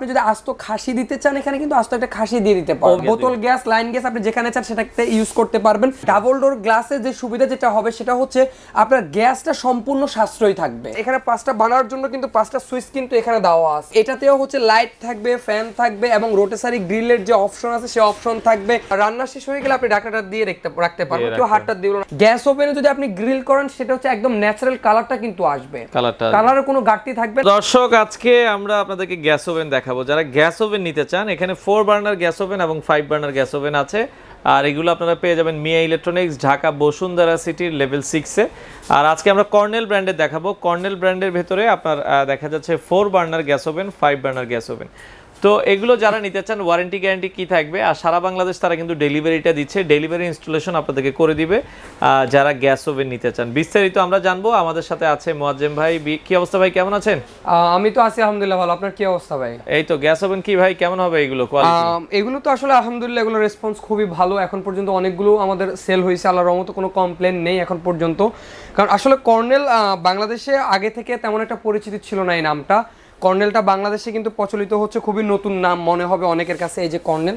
আপনি যদি আস্ত খাসি দিতে চান এখানে কিন্তু আস্ত একটা খাসি দিয়ে দিতে পারবেন। বোতল গ্যাস লাইন গ্যাস আপনি যেখানে চান সেটাতে ইউজ করতে পারবেন। ডাবল ডোর গ্লাসের যে সুবিধা যেটা হবে সেটা হচ্ছে আপনার গ্যাসটা সম্পূর্ণ সাশ্রয়ী থাকবে। এখানে পাঁচটা বানানোর জন্য কিন্তু পাঁচটা সুইচ কিন্তু এখানে দেওয়া আছে। এটাতেও হচ্ছে লাইট থাকবে ফ্যান থাকবে এবং রোটেসারি গ্রিলের যে অপশন আছে সে অপশন থাকবে। রান্না শেষ হয়ে গেলে আপনি ঢাকনাটা দিয়ে রাখতে রাখতে পারবেন। কেউ হাতটা দিল গ্যাস ওভেনে যদি আপনি গ্রিল করেন সেটা হচ্ছে একদম ন্যাচারাল কালারটা কিন্তু আসবে। কালারটা কালারের কোনো ঘাটতি থাকবে দর্শক আজকে আমরা আপনাদেরকে গ্যাস ওভেন দেখাবো। যারা গ্যাস ওভেন নিতে চান, এখানে ফোর বার্নার গ্যাস ওভেন এবং ফাইভ বার্নার গ্যাস ওভেন আছে। আর এগুলো আপনারা পেয়ে যাবেন মিয়া ইলেকট্রনিক্স ঢাকা বসুন্ধরা সিটির লেভেল সিক্সে আর আজকে আমরা কর্নেল ব্র্যান্ডের দেখাবো। কর্নেল ব্র্যান্ডের ভেতরে আপনার দেখা যাচ্ছে four burner gas oven five burner gas oven. তো এগুলো যারা নিতে চান ওয়ারেন্টি গ্যারান্টি কি থাকবে? আর সারা বাংলাদেশ তারা কিন্তু ডেলিভারিটা দিচ্ছে। ডেলিভারি ইনস্টলেশন আপনাদেরকে করে দিবে যারা গ্যাস ওভেন নিতে চান। বিস্তারিত আমরা জানব। আমাদের সাথে আছে মোয়াজ্জেম ভাই। কি অবস্থা ভাই? কেমন আছেন? আমি তো আছি আলহামদুলিল্লাহ ভালো। আপনার কি অবস্থা ভাই? এই তো গ্যাস ওভেন কি ভাই? কেমন হবে এগুলো কোয়ালিটি এগুলো তো আসলে আলহামদুলিল্লাহ এগুলো রেসপন্স খুবই ভালো। এখন পর্যন্ত অনেকগুলো আমাদের সেল হয়েছে। আল্লাহর রহমতে কোনো কমপ্লেন নেই এখন পর্যন্ত। কারণ আসলে কর্নেল বাংলাদেশে আগে থেকে তেমন একটা পরিচিতি ছিল না এই নামটা। কর্নেলটা বাংলাদেশে কিন্তু প্রচলিত হচ্ছে খুবই নতুন নাম মনে হবে অনেকের কাছে এই যে কর্নেল।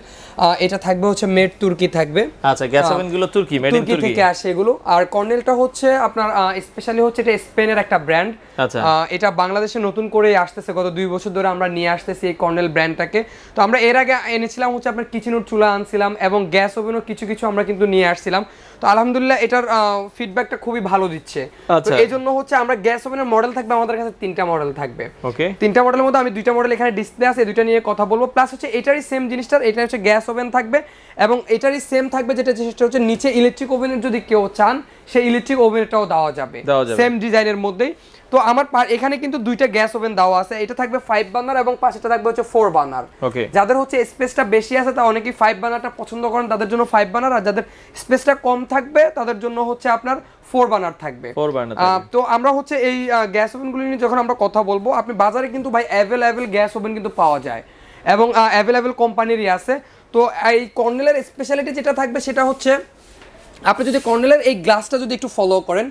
এটা থাকবে হচ্ছে মেড তুর্কি থাকবে। আচ্ছা গ্যাস ওভেনগুলো তুর্কি মেড ইন তুর্কি তুর্কি। থেকে আসে এগুলো। আর কর্নেলটা হচ্ছে আপনার স্পেশালি হচ্ছে এটা স্পেনের একটা ব্র্যান্ড আচ্ছা। এটা বাংলাদেশে নতুন করে আসতেছে গত দুই বছর ধরে আমরা নিয়ে আসতেছি এই কর্নেল ব্র্যান্ডটাকে তো আমরা এর আগে এনেছিলাম হচ্ছে আপনার কিচেনের চুলা আনছিলাম এবং গ্যাস ওভেনও কিছু কিছু আমরা কিন্তু নিয়ে আসছিলাম। তো আলহামদুলিল্লাহ এটার ফিডব্যাকটা খুবই ভালো দিচ্ছে। তো আচ্ছা। এই জন্য হচ্ছে আমরা গ্যাস ওভেনের মডেল থাকবে আমাদের কাছে তিনটা মডেল থাকবে। ওকে তিনটা মডেলের মধ্যে আমি দুইটা মডেল এখানে ডিসপ্লে আছে দুইটা নিয়ে কথা বলব। প্লাস হচ্ছে এটারই সেম জিনিসটা এটা হচ্ছে গ্যাস ওভেন থাকবে এবং এটারই সেম থাকবে যেটা সেটা হচ্ছে নিচে ইলেকট্রিক ওভেনের যদি কেউ চান সেই ইলেকট্রিক ওভেনটাও দেওয়া দেওয়া যাবে। সেম ডিজাইনের মধ্যেই। তো আমার এখানে কিন্তু দুইটা গ্যাস ওভেন দেওয়া আছে। এটা থাকবে ফাইভ বার্নার এবং পাশেটা থাকবে হচ্ছে ফোর বার্নার যাদের হচ্ছে স্পেসটা বেশি আছে তা অনেকেই ফাইভ বার্নারটা পছন্দ করেন তাদের জন্য ফাইভ বার্নার আর যাদের স্পেসটা কম থাকবে তাদের জন্য হচ্ছে আপনার ফোর বার্নার থাকবে। তো আমরা হচ্ছে এই গ্যাস ওভেনগুলি নিয়ে যখন আমরা কথা বলব আপনি বাজারে কিন্তু ভাই অ্যাভেলেবেল গ্যাস ওভেন কিন্তু পাওয়া যায়। এবং অ্যাভেলেবেল কোম্পানিরই আছে। তো এই কর্নেলের স্পেশালিটি যেটা থাকবে সেটা হচ্ছে আপনি যদি কর্নেলের এই গ্লাসটা যদি একটু ফলো করেন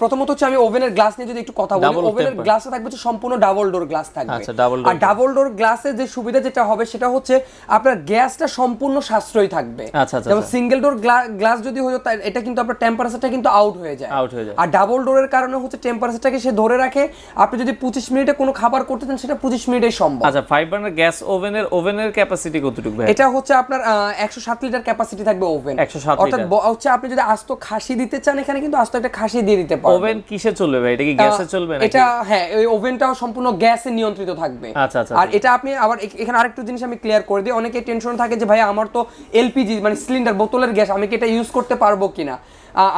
প্রথমত হচ্ছে আমি ওভেনের গ্লাস নিয়ে যদি একটু কথা বলি ওভেনের। গ্লাসটা থাকবে হচ্ছে সম্পূর্ণ ডাবল ডোর গ্লাস থাকবে। আচ্ছা, আর ডাবল ডোর গ্লাসের যে সুবিধা যেটা হবে সেটা হচ্ছে আপনার গ্যাসটা সম্পূর্ণ সাশ্রয়ী থাকবে। আচ্ছা, আচ্ছা, যেমন। সিঙ্গেল ডোর গ্লাস যদি হতো তাই এটা কিন্তু আপনার টেম্পারেচারটা কিন্তু আউট হয়ে যায়। Out হয়ে যায়। আর ডাবল ডোরের কারণে হচ্ছে টেম্পারেচারটাকে সে ধরে রাখে। আপনি যদি পঁচিশ মিনিটে কোনো খাবার করতে চান সেটা পঁচিশ মিনিটেই সম্ভব। আচ্ছা ফাইভ বার্নার গ্যাস ওভেনের ওভেনের ক্যাপাসিটি কতটুকু এটা হচ্ছে আপনার একশো সাত লিটার ক্যাপাসিটি থাকবে ওভেন। 107 অর্থাৎ হচ্ছে আপনি যদি আস্ত খাসি দিতে চান এখানে কিন্তু আস্ত একটা খাসি দিয়ে দিতে পারেন ওভেন কিসে চলবে ভাই? এটা কি গ্যাসে চলবে নাকি? এটা হ্যাঁ ওই ওভেনটাও সম্পূর্ণ গ্যাসে নিয়ন্ত্রিত থাকবে। আচ্ছা আচ্ছা আর আচ্ছা। এটা আপনি আবার এখানে আরেকটু জিনিস আমি ক্লিয়ার করে দিই। অনেকে টেনশন থাকে যে ভাই আমার তো এলপিজি মানে সিলিন্ডার বোতলের গ্যাস আমি কি এটা ইউজ করতে পারব কিনা?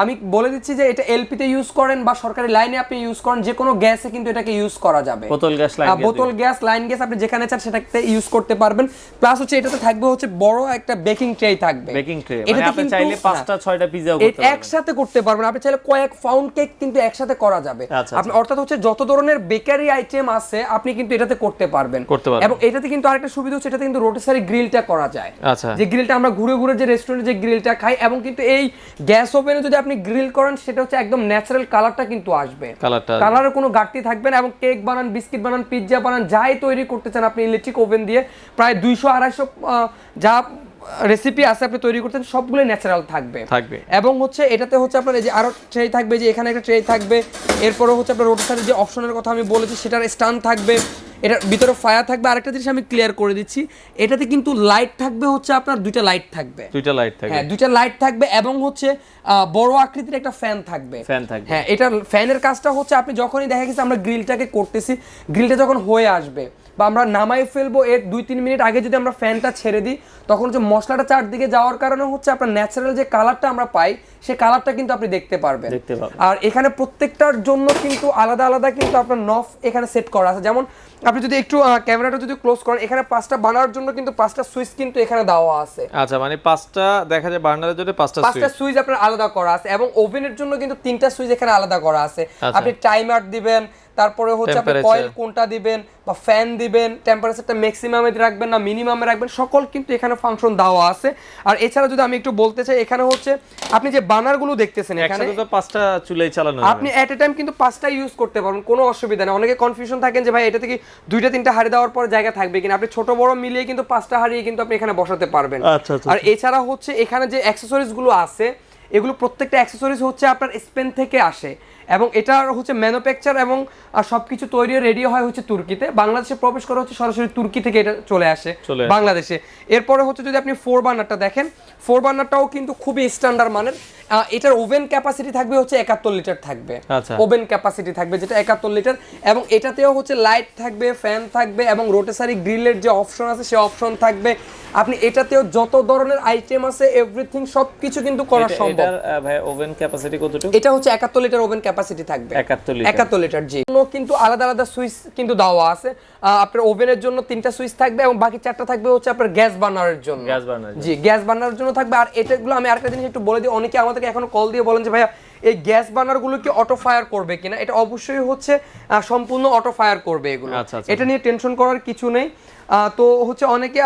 আমি বলে দিচ্ছি যে এটা এলপিতে ইউজ করেন বা সরকারি লাইনে আপনি ইউজ করেন যে কোনো গ্যাসে কিন্তু এটাকে ইউজ করা যাবে। বোতল গ্যাস লাইন বোতল গ্যাস লাইন গ্যাস আপনি যেখানে চান সেটাতে ইউজ করতে পারবেন। প্লাস হচ্ছে এটাতে থাকবে হচ্ছে বড় একটা বেকিং ট্রে থাকবে। বেকিং ট্রে মানে আপনি চাইলে হ্যাঁ। 5টা 6টা একসাথে করতে পারবেন। আপনি চাইলে কয়েক কেক কিন্তু একসাথে করা যাবে। আপনি অর্থাৎ হচ্ছে যত ধরনের বেকারি আইটেম আছে আপনি কিন্তু এটাতে করতে পারবেন। এবং এটাতে কিন্তু আরেকটা সুবিধা হচ্ছে এটাতে কিন্তু রোটেসারি গ্রিলটা করা যায়। যে গ্রিলটা আমরা ঘুরে ঘুরে যে রেস্টুরেন্টে যে গ্রিলটা খাই এবং কিন্তু এই গ্যাস ওভেনে যদি আপনি গ্রিল করেন সেটা হচ্ছে একদম ন্যাচারাল কালারটা কিন্তু আসবে। কালারের কোনো ঘাটতি থাকবে না এবং কেক বানান বিস্কিট বানান পিৎজা বানান যাই তৈরি করতে চান আপনি ইলেকট্রিক ওভেন দিয়ে প্রায় দুইশো আড়াইশো যা রেসিপি আছে আপনি তৈরি করতেন সবগুলো ন্যাচারাল থাকবে। থাকবে। এবং হচ্ছে এটাতে হচ্ছে আপনার এই যে আরও ট্রে থাকবে যে এখানে একটা ট্রে থাকবে এরপরে হচ্ছে আপনার রোটেশনের যে অপশনের কথা আমি বলেছি সেটার স্টান থাকবে। এটার ভিতরে ফায়ার থাকবে আরেকটা জিনিস আমি ক্লিয়ার করে দিচ্ছি। এটাতে কিন্তু লাইট থাকবে হচ্ছে আপনার দুইটা লাইট থাকবে। দুইটা লাইট থাকে হ্যাঁ দুইটা লাইট থাকবে এবং হচ্ছে বড় আকৃতির একটা ফ্যান থাকবে। ফ্যান থাকবে। হ্যাঁ এটা ফ্যানের কাজটা হচ্ছে আপনি যখনই দেখা গেছে আমরা গ্রিলটাকে করতেছি গ্রিলটা যখন হয়ে আসবে বা আমরা নামাই ফেলব এর দুই তিন মিনিট আগে যদি আমরা ফ্যানটা ছেড়ে দিই তখন হচ্ছে মশলাটা চারদিকে যাওয়ার কারণে হচ্ছে আপনার ন্যাচারাল যে কালারটা আমরা পাই সে কালারটা কিন্তু আপনি দেখতে পারবেন। আর এখানে প্রত্যেকটার জন্য কিন্তু আলাদা আলাদা কিন্তু আপনার নফ এখানে সেট করা আছে। যেমন আপনি যদি একটু ক্যামেরাটা যদি ক্লোজ করেন এখানে পাঁচটা বানার জন্য কিন্তু পাঁচটা সুইচ কিন্তু এখানে দেওয়া আছে। আচ্ছা মানে পাঁচটা দেখা যায় বার্নারের জন্য পাঁচটা পাঁচটা সুইচ। আপনার আলাদা করা আছে এবং ওভেনের জন্য কিন্তু তিনটা সুইচ এখানে আলাদা করা আছে। আচ্ছা। আপনি টাইমার দিবেন তারপরে হচ্ছে আপনি কয়েল কোনটা দিবেন বা ফ্যান দিবেন টেম্পারেচারটা ম্যাক্সিমামে রাখবেন না মিনিমামে রাখবেন সকল কিন্তু এখানে ফাংশন দেওয়া আছে। আর এছাড়া যদি আমি একটু বলতে চাই এখানে হচ্ছে আপনি যে বানারগুলো দেখতেছেন এখানে তো পাঁচটা চুলাই চালানো। আপনি এট এ টাইম কিন্তু পাঁচটা ইউজ করতে পারবেন কোনো অসুবিধা নেই। অনেকে কনফিউশন থাকেন যে ভাই এটা থেকে দুইটা তিনটা হাড়ি দেওয়ার পর জায়গা থাকবে কিনা। আপনি ছোট বড় মিলিয়ে কিন্তু পাঁচটা হাড়িয়ে কিন্তু আপনি এখানে বসাতে পারবেন। আচ্ছা, আচ্ছা, আর এছাড়া হচ্ছে এখানে যে অ্যাক্সেসরিজগুলো আছে এগুলো প্রত্যেকটা অ্যাক্সেসরিজ হচ্ছে আপনার স্পেন থেকে আসে। এবং এটার হচ্ছে ম্যানুফ্যাকচার এবং আহ, সবকিছু তৈরি রেডি হয় হচ্ছে তুর্কিতে। বাংলাদেশে প্রবেশ করা হচ্ছে সরাসরি তুর্কি থেকে এটা চলে আসে বাংলাদেশে। এরপরে হচ্ছে যদি আপনি ফোর বার্নারটা দেখেন ফোর বার্নারটাও কিন্তু খুবই স্ট্যান্ডার্ড মানের। এটার ওভেন ক্যাপাসিটি থাকবে হচ্ছে একাত্তর লিটার থাকবে। আচ্ছা। ওভেন ক্যাপাসিটি থাকবে যেটা একাত্তর লিটার এবং এটাতেও হচ্ছে লাইট থাকবে ফ্যান থাকবে এবং রোটেসারি গ্রিলের যে অপশন আছে সে অপশন থাকবে। আপনি এটাতেও যত ধরনের আইটেম আছে এভরিথিং সবকিছু কিন্তু করা সম্ভব। ওভেন ক্যাপাসিটি কতটুকু? এটা হচ্ছে একাত্তর লিটার ওভেন ক্যাপাসিটি থাকবে। 71 লিটার। একাত্তর লিটার জি। কোনো কিন্তু আলাদা আলাদা সুইচ কিন্তু দেওয়া আছে। আপনার ওভেনের জন্য তিনটা সুইচ থাকবে এবং বাকি চারটা থাকবে হচ্ছে আপনার গ্যাস বার্নারের জন্য। গ্যাস বার্নার জি গ্যাস বার্নারের জন্য থাকবে। আর এটাগুলো আমি আরেকটা জিনিস একটু বলে দিই। অনেকে আমাদেরকে এখনও কল দিয়ে বলেন যে ভাইয়া এই গ্যাস বার্নারগুলো কি অটো ফায়ার করবে কিনা? এটা অবশ্যই হচ্ছে সম্পূর্ণ অটো ফায়ার করবে এগুলো। আচ্ছা, আচ্ছা। এটা নিয়ে টেনশন করার কিছু নেই। তো হচ্ছে অনেকে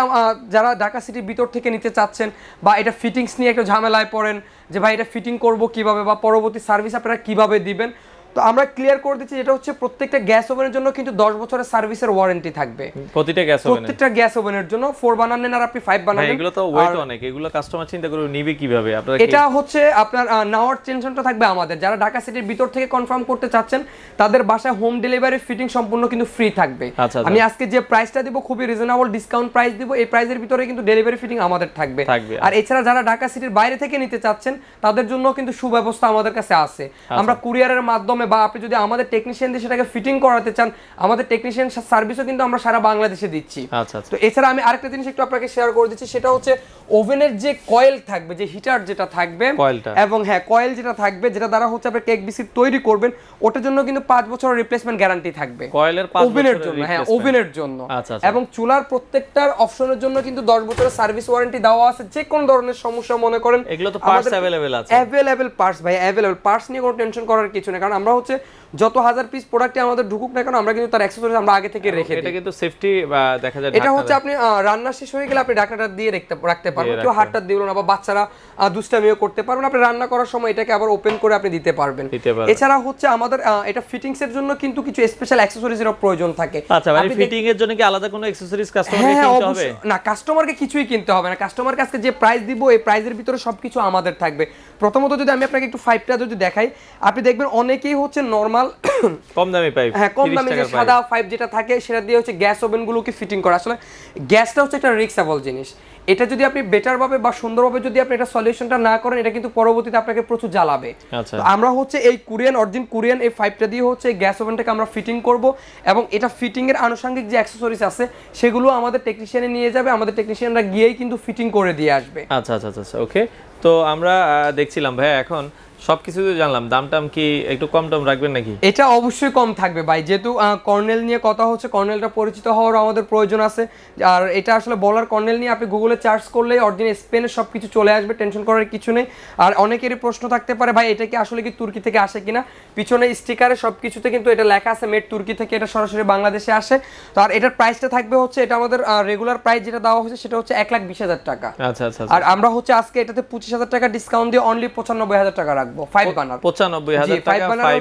যারা ঢাকা সিটির ভিতর থেকে নিতে চাচ্ছেন বা এটা ফিটিংস নিয়ে একটু ঝামেলায় পড়েন যে ভাই এটা ফিটিং করব কীভাবে বা পরবর্তী সার্ভিস আপনারা কীভাবে দিবেন? তো আমরা ক্লিয়ার করে দিচ্ছি যেটা হচ্ছে প্রত্যেকটা গ্যাস ওভেনের জন্য কিন্তু দশ বছরের সার্ভিসের ওয়ারেন্টি থাকবে। প্রতিটা গ্যাস ওভেনে প্রত্যেকটা গ্যাস ওভেনের জন্য ফোর বানান আর আপনি ফাইভ ভাই বানাবেন এগুলো তো ওয়েট অনেক এগুলো কাস্টমার চিন্তা করে নিবে কীভাবে? আপনারা এটা হচ্ছে আপনার নেওয়ার টেনশনটা থাকবে আমাদের। যারা ঢাকা সিটির ভিতর থেকে কনফার্ম করতে চাচ্ছেন তাদের বাসায় হোম ডেলিভারি ফিটিং সম্পূর্ণ কিন্তু ফ্রি থাকবে। আচ্ছা, আচ্ছা। আমি আজকে যে প্রাইসটা দিব খুবই রিজনেবল ডিসকাউন্ট প্রাইস দিব এই প্রাইসের ভিতরে কিন্তু ডেলিভারি ফিটিং আমাদের থাকবে। আর এছাড়া যারা ঢাকা সিটির বাইরে থেকে নিতে চাচ্ছেন তাদের জন্য কিন্তু সুব্যবস্থা আমাদের কাছে আছে। আচ্ছা। আমরা কুরিয়ারের মাধ্যমে বা আপনি যদি আমাদের টেকনিশিয়ান দিয়ে সেটাকে ফিটিং করাতে চান আমাদের টেকনিশিয়ান সার্ভিসও কিন্তু আমরা সারা বাংলাদেশে দিচ্ছি। আচ্ছা আচ্ছা। তো এছাড়া আমি আরেকটা জিনিস একটু আপনাকে শেয়ার করে দিচ্ছি সেটা হচ্ছে ওভেনের যে কয়েল থাকবে যে হিটার যেটা থাকবে এবং হ্যাঁ কয়েল যেটা থাকবে যেটা দ্বারা হচ্ছে আপনি কেক বিস্কিট তৈরি করবেন ওটার জন্য কিন্তু পাঁচ বছরের রিপ্লেসমেন্ট গ্যারান্টি থাকবে। কয়েলের পাঁচ ওভেনের জন্য হ্যাঁ ওভেনের জন্য। এবং চুলার প্রত্যেকটার অপশনের জন্য কিন্তু দশ বছরের সার্ভিস ওয়ারেন্টি দেওয়া আছে যে কোনো ধরনের সমস্যা মনে করেন। এগুলো তো parts available আছে। অ্যাভেলেবেল পার্টস ভাই অ্যাভেলেবেল পার্টস নিয়ে কোনো টেনশন করার কিছু নেই। কারণ আমরা হচ্ছে যত হাজার পিস প্রোডাক্টে আমাদের ঢুকুক না কেন আমরা কিন্তু তার অ্যাক্সেসরিজ আমরা আগে থেকে রেখে এটা কিন্তু সেফটি দেখা যায় এটা হচ্ছে আপনি রান্না শেষ হয়ে গেলে আপনি ঢাকনাটা দিয়ে রাখতে রাখতে পারবেন। কেউ হাতটা দিল না বা বাচ্চারা দুষ্টামিও করতে পারবেন আপনি রান্না করার সময় এটাকে আবার ওপেন করে আপনি দিতে পারবেন। এছাড়া হচ্ছে আমাদের এটা ফিটিংস এর জন্য কিন্তু কিছু স্পেশাল অ্যাক্সেসরিজের প্রয়োজন থাকে। আচ্ছা মানে ফিটিং এর জন্য কি আলাদা কোনো অ্যাকসেসরিজ কাস্টমারকে হ্যাঁ হ্যাঁ কিনতে হবে? না কাস্টমারকে কিছুই কিনতে হবে না। কাস্টমার কাছে যে প্রাইস দিব এই প্রাইসের ভিতরে সবকিছু আমাদের থাকবে। প্রথমত যদি আমি আপনাকে একটু ফাইভটা যদি দেখাই আপনি দেখবেন অনেকেই হচ্ছে নর্মাল কম দামি পাইপ হ্যাঁ কম 30 দামে যে সাদা ফাইভ যেটা থাকে সেটা দিয়ে হচ্ছে গ্যাস ওভেনগুলোকে ফিটিং করা। আসলে গ্যাসটা হচ্ছে একটা রিক্সেবল জিনিস। এটা যদি আপনি বেটার ভাবে বা সুন্দরভাবে যদি আপনি এটা সলিউশনটা না করেন এটা কিন্তু পরবর্তীতে আপনাকে প্রচুর জ্বালাবে। আচ্ছা। তো আমরা হচ্ছে এই কোরিয়ান অরিজিন কোরিয়ান এই ফাইভটা দিয়ে হচ্ছে গ্যাস ওভেনটাকে আমরা ফিটিং করব এবং এটা ফিটিং এর আনুষঙ্গিক যে অ্যাক্সেসরিজ আছে সেগুলো আমাদের টেকনিশিয়ানে নিয়ে যাবে। আমাদের টেকনিশিয়ানরা গিয়েই কিন্তু ফিটিং করে দিয়ে আসবে। আচ্ছা আচ্ছা আচ্ছা ওকে তো আমরা দেখছিলাম ভাই এখন সবকিছু তো জানলাম। দাম টাম কি একটু কম টম রাখবেন নাকি? এটা অবশ্যই কম থাকবে ভাই। যেহেতু কর্নেল নিয়ে কথা হচ্ছে কর্নেলটা পরিচিত হওয়ার আমাদের প্রয়োজন আছে। আর এটা আসলে বলার কর্নেল নিয়ে আপনি গুগলে চার্জ করলে অরিজিনাল স্পেনের সব কিছু চলে আসবে টেনশন করার কিছু নেই। আর অনেকেরই প্রশ্ন থাকতে পারে ভাই এটা কি আসলে কি তুর্কি থেকে আসে কিনা? পিছনে স্টিকারে সব কিছুতে কিন্তু এটা লেখা আছে মেড তুর্কি থেকে এটা সরাসরি বাংলাদেশে আসে। তো আর এটার প্রাইসটা থাকবে হচ্ছে এটা আমাদের রেগুলার প্রাইস যেটা দেওয়া হচ্ছে সেটা হচ্ছে এক লাখ বিশ হাজার টাকা। আচ্ছা আচ্ছা আচ্ছা। আর আমরা হচ্ছে আজকে এটাতে পঁচিশ হাজার টাকা ডিসকাউন্ট দিয়ে অনলি পঁচানব্বই হাজার টাকা রাখব। ফাইভ বানার পঁচানব্বই হাজার ফাইভ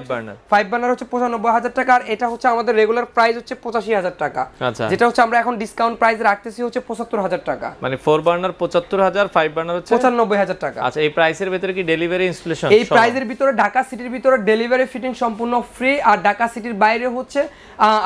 বার্নার ফাইভ বার্নার হচ্ছে পঁচানব্বই হাজার টাকা আর এটা হচ্ছে আমাদের রেগুলার প্রাইস হচ্ছে পঁচাশি হাজার টাকা। আচ্ছা। যেটা হচ্ছে আমরা এখন ডিসকাউন্ট প্রাইস রাখতেছি হচ্ছে পঁচাত্তর হাজার টাকা। মানে ফোর বার্নার পঁচাত্তর হাজার ফাইভ বার্নার হচ্ছে পঁচানব্বই হাজার টাকা। আচ্ছা এই প্রাইসের ভেতরে কি ডেলিভারি ইনস্টলেশন এই প্রাইজের ভিতরে ঢাকা সিটির ভিতরে ডেলিভারি ফিটিং সম্পূর্ণ ফ্রি আর ঢাকা সিটির বাইরে হচ্ছে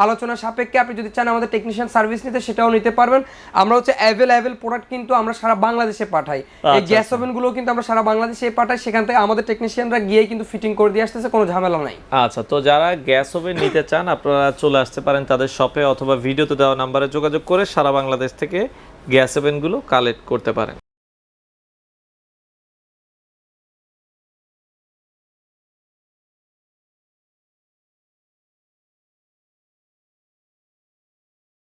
আলোচনা সাপেক্ষে আপনি যদি চান আমাদের টেকনিশিয়ান সার্ভিস নিতে সেটাও নিতে পারবেন। আমরা হচ্ছে অ্যাভেলেবেল প্রোডাক্ট কিন্তু আমরা সারা বাংলাদেশে পাঠাই। এই আচ্ছা, গ্যাস ওভেনগুলো কিন্তু আমরা সারা বাংলাদেশে পাঠাই। সেখান থেকে আমাদের টেকনিশিয়ানরা গিয়ে কিন্তু ফিটিং করে দিয়ে আসতেছে, কোনো ঝামেলা নাই। আচ্ছা তো যারা গ্যাস ওভেন নিতে চান, আপনারা চলে আসতে পারেন তাদের শপে অথবা ভিডিওতে দেওয়া নাম্বারে যোগাযোগ করে সারা বাংলাদেশ থেকে গ্যাস ওভেনগুলো কালেক্ট করতে পারেন।